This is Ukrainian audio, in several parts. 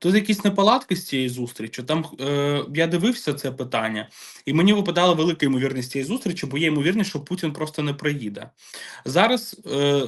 Тут якісь неполадки з цієї зустрічі. Там е, я дивився це питання, і мені випадала велика ймовірність цієї зустрічі, бо є ймовірність, що Путін просто не приїде. Зараз е,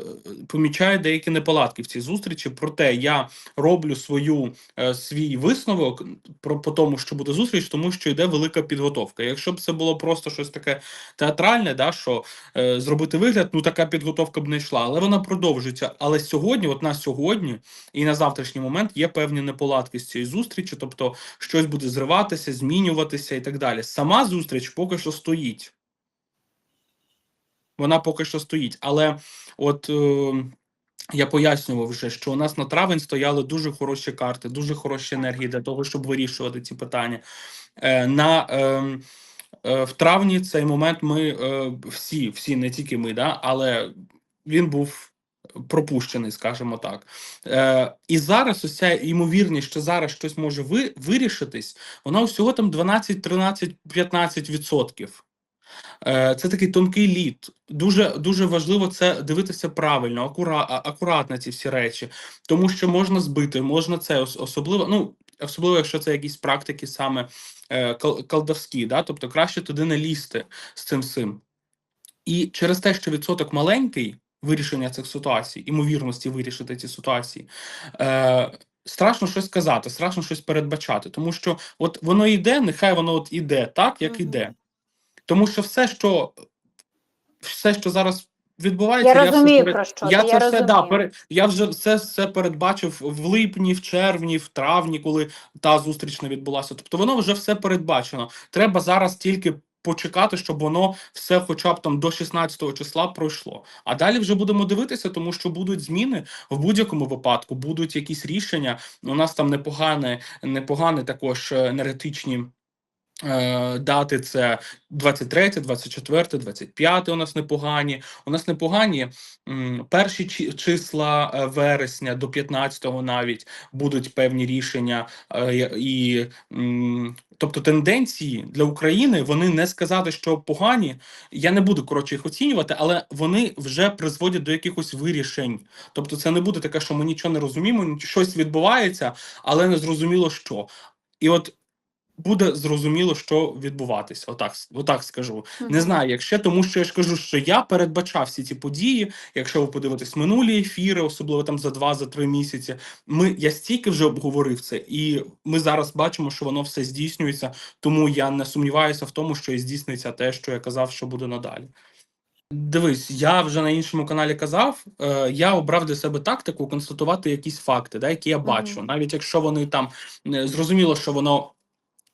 помічаю деякі неполадки в цій зустрічі. Проте я роблю свою е, свій висновок про по тому, що буде зустріч, тому що йде велика підготовка. Якщо б це було просто щось таке театральне, да що е, зробити вигляд, ну така підготовка б не йшла, але вона продовжується. Але сьогодні, от на сьогодні і на завтрашній момент, є певні неполадки з цієї зустрічі, тобто щось буде зриватися, змінюватися і так далі. Сама зустріч поки що стоїть. Вона поки що стоїть, але от. Е, я пояснював вже, що у нас на травень стояли дуже хороші карти, дуже хороші енергії для того, щоб вирішувати ці питання. Е, на е, е, В травні цей момент ми е, всі, всі, не тільки ми, да, але він був пропущений, скажімо так. Е, І зараз ось ця ймовірність, що зараз щось може ви, вирішитись, вона усього там 12, 13, 15 відсотків. Е, Це такий тонкий лід. Дуже дуже важливо це дивитися правильно, акура, акуратно ці всі речі, тому що можна збити, можна це особливо. Ну особливо, якщо це якісь практики саме е, колдовські, да? тобто краще туди не лізти з цим всім. І через те, що відсоток маленький вирішення цих ситуацій, імовірності вирішити ці ситуації. Е, Страшно щось сказати, страшно щось передбачати, тому що от воно йде, нехай воно от іде так, як іде. Тому що все, що все, що зараз відбувається, Я все розумію, перед- про що я це я все да, розумію. пере, я вже все, все передбачив в липні, в червні, в травні, коли та зустріч не відбулася. Тобто воно вже все передбачено. Треба зараз тільки почекати, щоб воно все, хоча б там до 16 числа пройшло. А далі вже будемо дивитися, тому що будуть зміни в будь-якому випадку, будуть якісь рішення. У нас там непогане, непогане також е, енергетичні. Е, Дати це 23, 24, 25 у нас непогані. У нас непогані перші числа е, вересня до 15-го навіть будуть певні рішення. е, І, тобто тенденції для України вони не сказати, що погані. Я не буду коротше їх оцінювати, але вони вже призводять до якихось вирішень. Тобто, це не буде таке, що ми нічого не розуміємо, щось відбувається, але не зрозуміло що. І от буде зрозуміло, що відбуватися. Отак, отак скажу. Не знаю, як ще, тому що я ж кажу, що я передбачав всі ці події. Якщо ви подивитесь минулі ефіри, особливо там за два, за три місяці. Ми я стільки вже обговорив це, і ми зараз бачимо, що воно все здійснюється. Тому я не сумніваюся в тому, що і здійсниться те, що я казав, що буде надалі. Дивись, я вже на іншому каналі казав. Е, я обрав для себе тактику констатувати якісь факти, да, які я бачу, навіть якщо вони там е, зрозуміло, що воно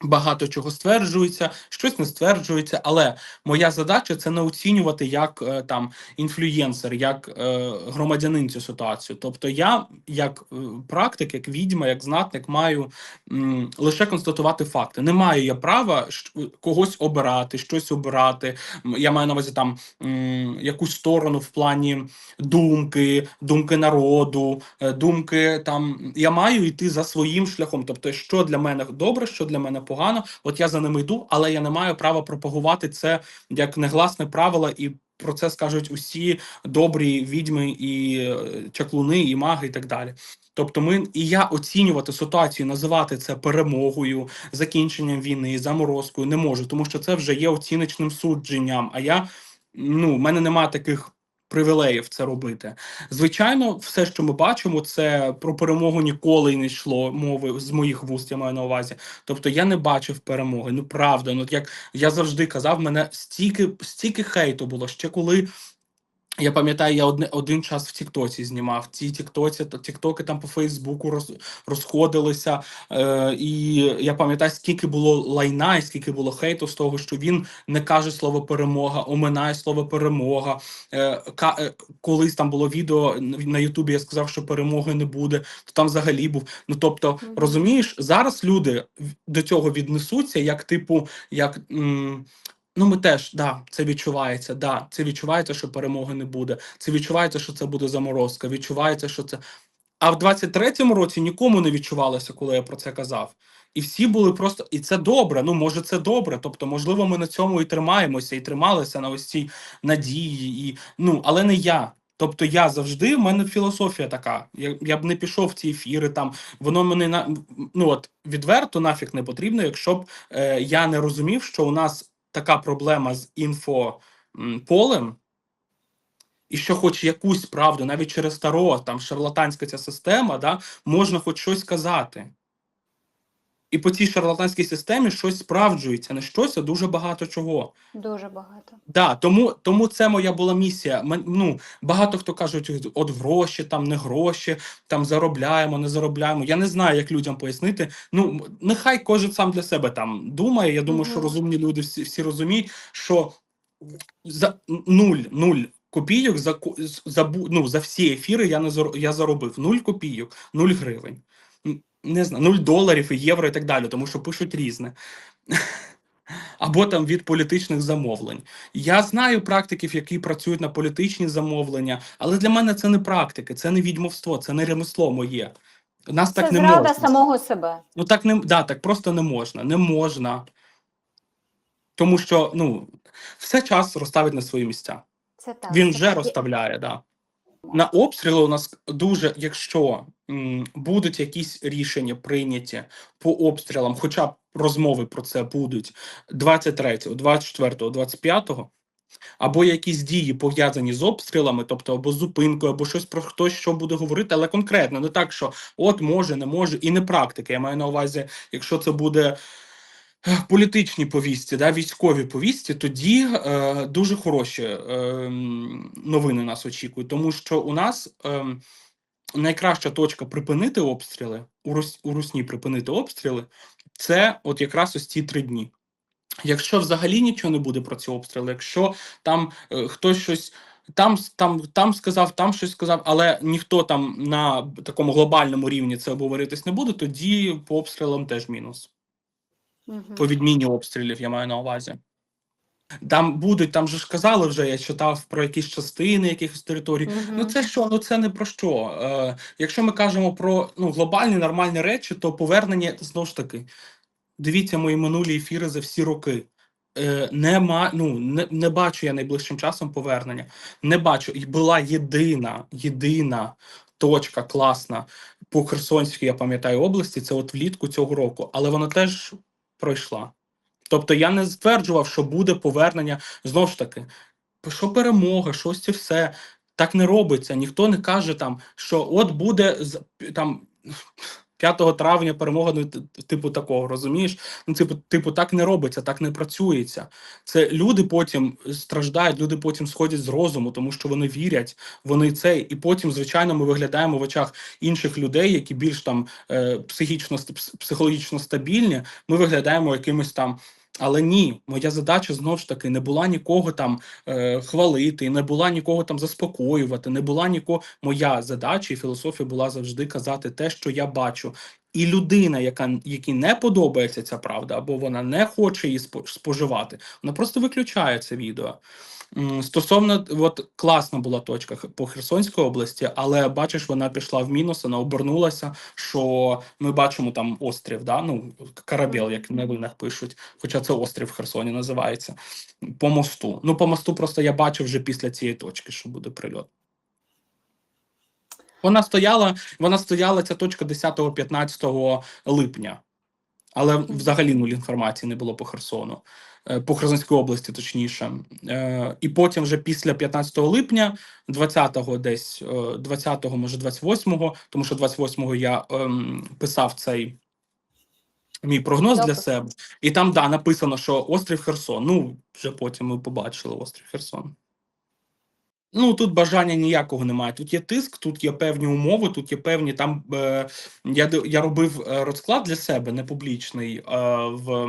багато чого стверджується, щось не стверджується. Але моя задача це не оцінювати як е, там інфлюєнсер, як е, громадянин цю ситуацію. Тобто, я як е, практик, як відьма, як знатник, маю м, лише констатувати факти. Не маю я права когось обирати, щось обирати. Я маю на увазі там м, якусь сторону в плані думки, думки народу, е, думки там. Я маю йти за своїм шляхом. Тобто, що для мене добре, що для мене погано, от я за ними йду, але я не маю права пропагувати це як негласне правило і. Про це скажуть усі добрі відьми і е, чаклуни, і маги, і так далі. Тобто, ми і я оцінювати ситуацію, називати це перемогою, закінченням війни, заморозкою не можу, тому що це вже є оціночним судженням. А я ну, в мене немає таких привілеїв це робити. Звичайно, все, що ми бачимо, це про перемогу ніколи не йшло мови з моїх вуст. Я маю на увазі. Тобто я не бачив перемоги. Ну правда, ну як я завжди казав, мене стільки стільки хейту було ще коли. Я пам'ятаю, я одне один час в Тіктоці знімав. Ці Тіктоці Тіктоки там по Фейсбуку роз, розходилися. Е, і я пам'ятаю, скільки було лайна, і скільки було хейту з того, що він не каже слово перемога, оминає слово перемога. Е, ка, е, колись там було відео на Ютубі. Я сказав, що перемоги не буде. То там взагалі був. Ну тобто, розумієш, зараз люди до цього віднесуться, як типу, як. М, Ну, ми теж, да, це відчувається. Да, це відчувається, що перемоги не буде. Це відчувається, що це буде заморозка. Відчувається, що це. А в 23-му році нікому не відчувалося, коли я про це казав. І всі були просто, і це добре. Ну, може, це добре. Тобто, можливо, ми на цьому і тримаємося, і трималися на ось цій надії, і ну, але не я. Тобто я завжди, в мене філософія така. Я, я б не пішов в ці ефіри, там воно мене на ну от відверто нафіг не потрібно, якщо б е, я не розумів, що у нас така проблема з інфополем, і що хоч якусь правду, навіть через таро, там шарлатанська ця система, да, можна хоч щось казати. І по цій шарлатанській системі щось справджується, не щось, а дуже багато чого. Дуже багато. Да, тому, тому це моя була місія. Ну, багато хто кажуть, от гроші, там не гроші, там заробляємо, не заробляємо. Я не знаю, як людям пояснити. Ну, нехай кожен сам для себе там думає. Я думаю, Мгм. що розумні люди всі, всі розуміють, що за нуль, нуль копійок за, за, ну, за всі ефіри я, не зар- я заробив нуль копійок, нуль гривень. Не знаю, нуль доларів і євро і так далі, тому що пишуть різне. Або там від політичних замовлень. Я знаю практиків, які працюють на політичні замовлення, але для мене це не практики, це не відьмовство, це не ремесло моє. Нас Це так не зрада можна. самого себе. Ну так не да, так просто не можна. Не можна. Тому що ну, все час розставить на свої місця. Це так. Він вже так. розставляє, да. На обстріли у нас дуже, якщо м, будуть якісь рішення прийняті по обстрілам, хоча б розмови про це будуть 23, 24, 25, або якісь дії пов'язані з обстрілами, тобто або зупинкою, або щось про хтось що буде говорити, але конкретно, не так, що от може, не може, і не практика. Я маю на увазі, якщо це буде політичні повісті, да, військові повісті, тоді е, дуже хороші е, новини нас очікують, тому що у нас е, найкраща точка припинити обстріли у, Рус, у Русні припинити обстріли, це от якраз ось ці три дні. Якщо взагалі нічого не буде про ці обстріли, якщо там е, хтось щось. Там, там, там сказав, там щось сказав, але ніхто там на такому глобальному рівні це обговоритись не буде, тоді по обстрілам теж мінус По відміні обстрілів, я маю на увазі. Там будуть, там же ж казали вже, я читав про якісь частини якихось територій. Мгм. Ну це що? Ну це не про що. Е, якщо ми кажемо про ну, глобальні нормальні речі, то повернення знову ж таки. Дивіться мої минулі ефіри за всі роки. Е, нема, ну, не, не бачу я найближчим часом повернення. Не бачу. І була єдина, єдина точка класна по Херсонській, я пам'ятаю, області, це от влітку цього року, але вона теж пройшла. Тобто я не стверджував, що буде повернення. Знову ж таки, що перемога, щось це все. Так не робиться. Ніхто не каже там, що от буде там 5 травня перемога, ну, типу такого, розумієш? Ну, типу, типу, так не робиться, так не працюється. Це люди потім страждають, люди потім сходять з розуму, тому що вони вірять, вони це, і потім, звичайно, ми виглядаємо в очах інших людей, які більш там е, психічно психологічно стабільні. Ми виглядаємо якимось там. Але ні, моя задача знову ж таки не була нікого там е, хвалити, не була нікого там заспокоювати, не була нікого. Моя задача і філософія була завжди казати те, що я бачу. І людина, яка якій не подобається ця правда, або вона не хоче її спо- споживати, вона просто виключає це відео. Стосовно, от класна була точка по Херсонській області, але бачиш, вона пішла в мінус, вона обернулася. Що ми бачимо там острів, да? ну корабель, як в новинах пишуть, хоча це острів в Херсоні називається. По мосту. Ну, по мосту просто я бачив вже після цієї точки, що буде прильот. Вона стояла, вона стояла ця точка 10-15 липня, але взагалі нуль інформації не було по Херсону, по Херсонській області, точніше. Е, І потім, вже після 15 липня, 20-го десь, е, 20-го, може 28-го, тому що 28-го я ем, писав цей. Мій прогноз для себе, і там да написано, що острів Херсон. Ну вже потім ми побачили острів Херсон. Ну тут бажання ніякого немає. Тут є тиск, тут є певні умови, тут є певні там. Е, я, я робив е, розклад для себе не публічний е, в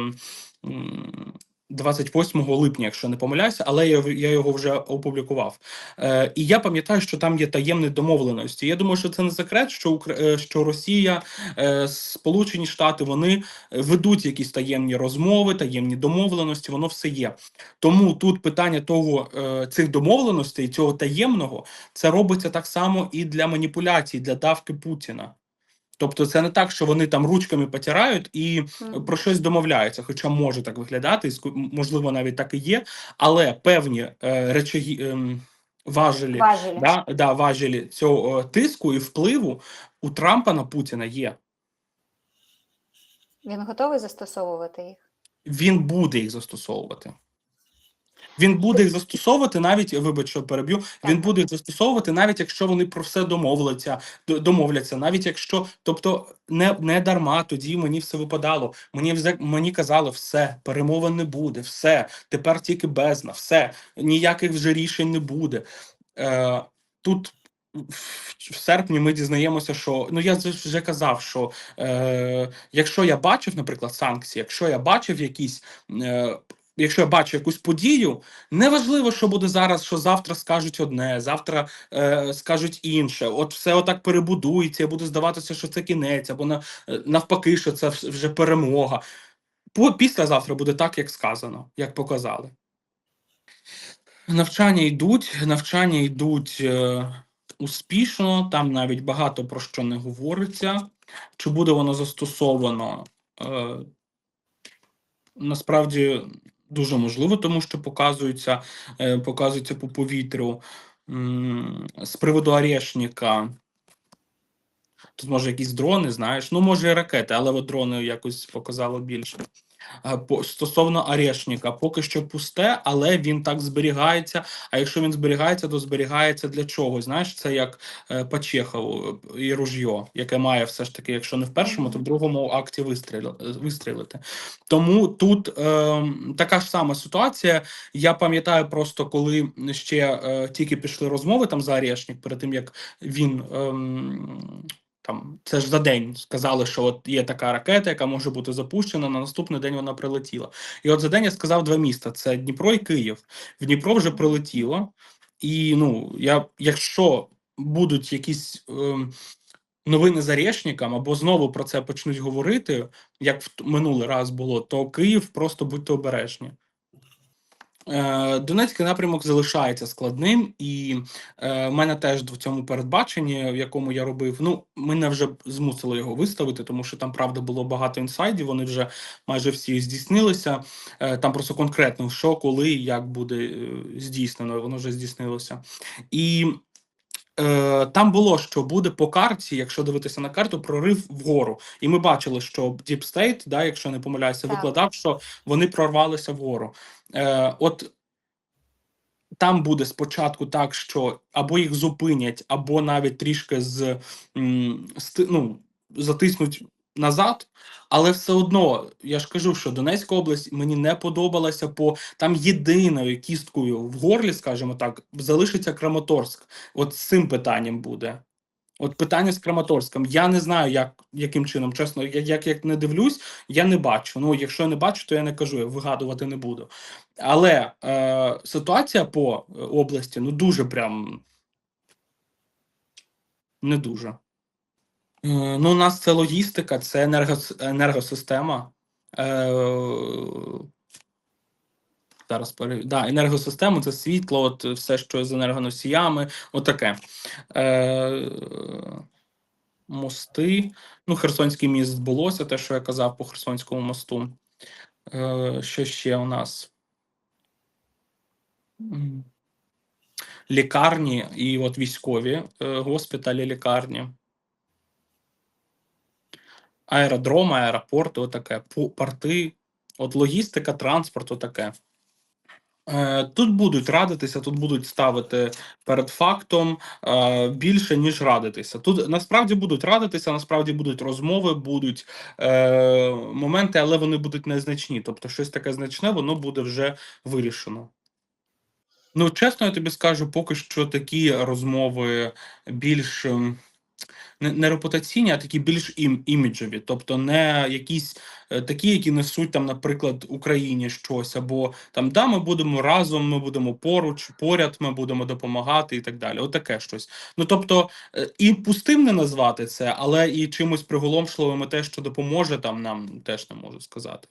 28 липня, якщо не помиляюся, але я, я його вже опублікував. Е, і я пам'ятаю, що там є таємні домовленості. Я думаю, що це не секрет, що Укра... е, що Росія, е, Сполучені Штати вони ведуть якісь таємні розмови, таємні домовленості, воно все є. Тому тут питання того е, цих домовленостей, цього таємного, це робиться так само і для маніпуляцій, для давки Путіна. Тобто, це не так, що вони там ручками потирають і Мгм. про щось домовляються, хоча може так виглядати, можливо, навіть так і є, але певні е, речаги, ем, важелі, Важелі. да, да, важелі цього е, тиску і впливу у Трампа на Путіна є. Він готовий застосовувати їх? Він буде їх застосовувати. Він буде їх застосовувати навіть, вибач, що переб'ю. Він буде їх застосовувати навіть якщо вони про все домовляться, домовляться, навіть якщо, тобто, не, не дарма тоді мені все випадало. Мені мені казали, все, перемовин не буде, все, тепер тільки бездна, все, ніяких вже рішень не буде. Е, тут в, серпні ми дізнаємося, що ну я вже казав, що е, якщо я бачив, наприклад, санкції, якщо я бачив якісь. Е, Якщо я бачу якусь подію, неважливо, що буде зараз, що завтра скажуть одне, завтра е, скажуть інше. От все отак перебудується, і буде здаватися, що це кінець, або на, е, навпаки, що це вже перемога. Післязавтра буде так, як сказано, як показали. Навчання йдуть, навчання йдуть е, успішно, там навіть багато про що не говориться. Чи буде воно застосовано? Е, насправді дуже можливо, тому що показується, е, показується по повітрю. З приводу Орешника. Тут може якісь дрони, знаєш, ну може і ракети, але от дрони якось показало більше. Е, стосовно Орешника, поки що пусте, але він так зберігається. А якщо він зберігається, то зберігається для чого? Знаєш, це як е, по Чехову е, і ружьо, яке має все ж таки, якщо не в першому, то в другому акті вистріл, е, вистрілити. Тому тут е, така ж сама ситуація. Я пам'ятаю просто, коли ще е, тільки пішли розмови там за Орешник, перед тим як він. ем, там це ж за день сказали, що от є така ракета, яка може бути запущена. На наступний день вона прилетіла. І от за день я сказав два міста: це Дніпро і Київ. В Дніпро вже прилетіло. І ну, я, якщо будуть якісь ем, новини з Орешником, або знову про це почнуть говорити, як в минулий раз було, то Київ просто будьте обережні. Е, Донецький напрямок залишається складним, і е, в мене теж в цьому передбаченні, в якому я робив, ну мене вже змусили його виставити, тому що там правда було багато інсайдів. Вони вже майже всі здійснилися. Е, там просто конкретно що, коли, і як буде здійснено, воно вже здійснилося. І там було, що буде по карті, якщо дивитися на карту, прорив вгору. І ми бачили, що Deep State, да, якщо не помиляюся, викладав, що вони прорвалися вгору. Е, от там буде спочатку так, що або їх зупинять, або навіть трішки з, ну, затиснуть назад. Але все одно, я ж кажу, що Донецька область мені не подобалася, по там єдиною кісткою в горлі, скажімо так, залишиться Краматорськ. От з цим питанням буде. От питання з Краматорськом. Я не знаю, як, яким чином, чесно, як, як, як не дивлюсь, я не бачу. Ну, якщо я не бачу, то я не кажу, я вигадувати не буду. Але е, ситуація по е, області ну дуже прям не дуже. Е, ну, у нас це логістика, це енергос, енергосистема. Е, зараз пере... да, енергосистема це світло, от все, що з енергоносіями, отаке. Е, мости. Ну, Херсонський міст збулося, те, що я казав по Херсонському мосту. Е, що ще у нас? Лікарні і от військові е, госпіталі, лікарні. Аеродроми, аеропорти, отаке, порти, от логістика, транспорт, отаке. Е, Тут будуть радитися, тут будуть ставити перед фактом е, більше, ніж радитися. Тут насправді будуть радитися, насправді будуть розмови, будуть е, моменти, але вони будуть незначні. Тобто, щось таке значне, воно буде вже вирішено. Ну, чесно, я тобі скажу, поки що такі розмови більш не, репутаційні, а такі більш ім, іміджеві, тобто не якісь е, такі, які несуть там, наприклад, Україні щось, або там да, ми будемо разом, ми будемо поруч, поряд, ми будемо допомагати і так далі. Отаке щось. Ну тобто, е, і пустим не назвати це, але і чимось приголомшливим те, що допоможе там нам, теж не можу сказати.